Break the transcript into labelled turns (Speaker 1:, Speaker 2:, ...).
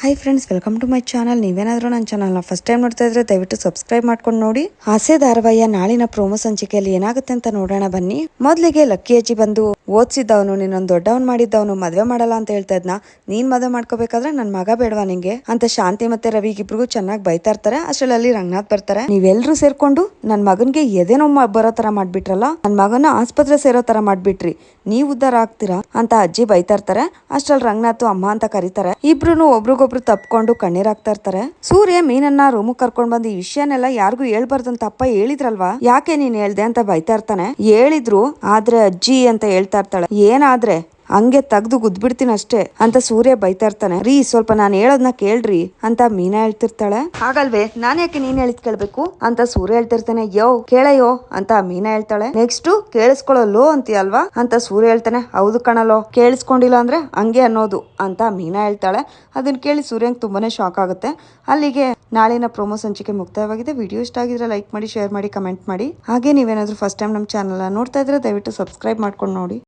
Speaker 1: Hi friends welcome to my channel ನೀವೇನಾದರೂ ನನ್ನ ಚಾನಲ್ನ ಫಸ್ಟ್ ಟೈಮ್ ನೋಡ್ತಾ ಇದ್ರೆ ದಯವಿಟ್ಟು ಸಬ್ಸ್ಕ್ರೈಬ್ ಮಾಡ್ಕೊಂಡು ನೋಡಿ. ಆಸೆ ಧಾರಾವಾಹಿಯ ನಾಳಿನ ಪ್ರೋಮೋ ಸಂಚಿಕೆಯಲ್ಲಿ ಏನಾಗುತ್ತೆ ಅಂತ ನೋಡೋಣ ಬನ್ನಿ. ಮೊದಲಿಗೆ ಲಕ್ಕಿ ಅಜ್ಜಿ ಬಂದು ಓದಿಸಿದ್ದವನು ನಿನ್ನೊಂದು ದೊಡ್ಡವನ್ ಮಾಡಿದ್ದವನು, ಮದುವೆ ಮಾಡಲ್ಲ ಅಂತ ಹೇಳ್ತಾ ಇದ್ನ. ನೀನ್ ಮದುವೆ ಮಾಡ್ಕೋಬೇಕಾದ್ರೆ ನನ್ನ ಮಗ ಬೇಡವಾ ನಿಂಗೆ? ಅಂತ ಶಾಂತಿ ಮತ್ತೆ ರವಿಗಿಬ್ರಿಗೂ ಚೆನ್ನಾಗಿ ಬೈತಾ ಇರ್ತಾರೆ. ಅಷ್ಟರಲ್ಲಿ ರಂಗನಾಥ್ ಬರ್ತಾರೆ. ನೀವೆಲ್ಲರೂ ಸೇರ್ಕೊಂಡು ನನ್ನ ಮಗನ್ಗೆ ಎದೇನೋ ಬರೋ ತರ ಮಾಡ್ಬಿಟ್ರಲ್ಲ? ನನ್ನ ಮಗನ ಆಸ್ಪತ್ರೆ ಸೇರೋ ತರ ಮಾಡ್ಬಿಟ್ರಿ. ನೀವು ಉದ್ದಾರ ಆಗ್ತೀರಾ? ಅಂತ ಅಜ್ಜಿ ಬೈತಾ ಇರ್ತಾರೆ. ಅಷ್ಟರಲ್ಲಿ ರಂಗನಾಥ್ ಅಮ್ಮ ಅಂತ ಕರೀತಾರೆ. ಇಬ್ರು ಒಬ್ರಿಗೊಬ್ರು ತಪ್ಕೊಂಡು ಕಣ್ಣೀರಾಗ್ತಾ ಇರ್ತಾರೆ. ಸೂರ್ಯ ಮೀನನ್ನ ರೂಮ್ ಕರ್ಕೊಂಡ್ ಬಂದು ಈ ವಿಷಯನೆಲ್ಲ ಯಾರಿಗೂ ಹೇಳ್ಬಾರ್ದಂತ ಅಪ್ಪ ಹೇಳಿದ್ರಲ್ವಾ? ಯಾಕೆ ನೀನ್ ಹೇಳ್ದೆ ಅಂತ ಬೈತಾ ಇರ್ತಾನೆ? ಹೇಳಿದ್ರು, ಆದ್ರೆ ಅಜ್ಜಿ ಅಂತ ಹೇಳ್ತಾ ಇರ್ತಾಳೆ. ಏನಾದ್ರೆ? ಹಂಗೆ ತೆಗ್ದು ಗುದ್ಬಿಡ್ತೀನಿ ಅಷ್ಟೇ ಅಂತ ಸೂರ್ಯ ಬೈತಾ ಇರ್ತಾನೆ. ರೀ, ಸ್ವಲ್ಪ ನಾನು ಹೇಳೋದ್ನ ಕೇಳ್ರಿ ಅಂತ ಮೀನಾ ಹೇಳ್ತಿರ್ತಾಳೆ. ಹಾಗಲ್ವೇ, ನಾನು ಯಾಕೆ ನೀನ್ ಹೇಳಿದ್ ಕೇಳ್ಬೇಕು? ಅಂತ ಸೂರ್ಯ ಹೇಳ್ತಿರ್ತಾನೆ, ಯೋ ಕೇಳಯೋ ಅಂತ ಮೀನಾ ಹೇಳ್ತಾಳೆ. ನೆಕ್ಸ್ಟ್ ಕೇಳಿಸ್ಕೊಳ್ಳೋ ಅಂತೀಯಲ್ವಾ ಅಂತ ಸೂರ್ಯ ಹೇಳ್ತಾನೆ, ಹೌದು ಕಣಲೋ, ಕೇಳಿಸ್ಕೊಂಡಿಲ್ಲ ಅಂದ್ರೆ ಹಂಗೆ ಅನ್ನೋದು ಅಂತ ಮೀನಾ ಹೇಳ್ತಾಳೆ. ಅದನ್ನ ಕೇಳಿ ಸೂರ್ಯಂಗ್ ತುಂಬಾನೇ ಶಾಕ್ ಆಗುತ್ತೆ. ಅಲ್ಲಿಗೆ ನಾಳಿನ ಪ್ರೊಮೋ ಸಂಚಿಕೆ ಮುಕ್ತಾಯವಾಗಿದೆ. ವಿಡಿಯೋ ಇಷ್ಟ ಆಗಿದ್ರೆ ಲೈಕ್ ಮಾಡಿ ಶೇರ್ ಮಾಡಿ ಕಮೆಂಟ್ ಮಾಡಿ. ಹಾಗೆ ನೀವೇನಾದ್ರೂ ಫಸ್ಟ್ ಟೈಮ್ ನಮ್ಮ ಚಾನಲ್ ನೋಡ್ತಾ ಇದ್ರೆ ದಯವಿಟ್ಟು ಸಬ್ಸ್ಕ್ರೈಬ್ ಮಾಡ್ಕೊಂಡು ನೋಡಿ.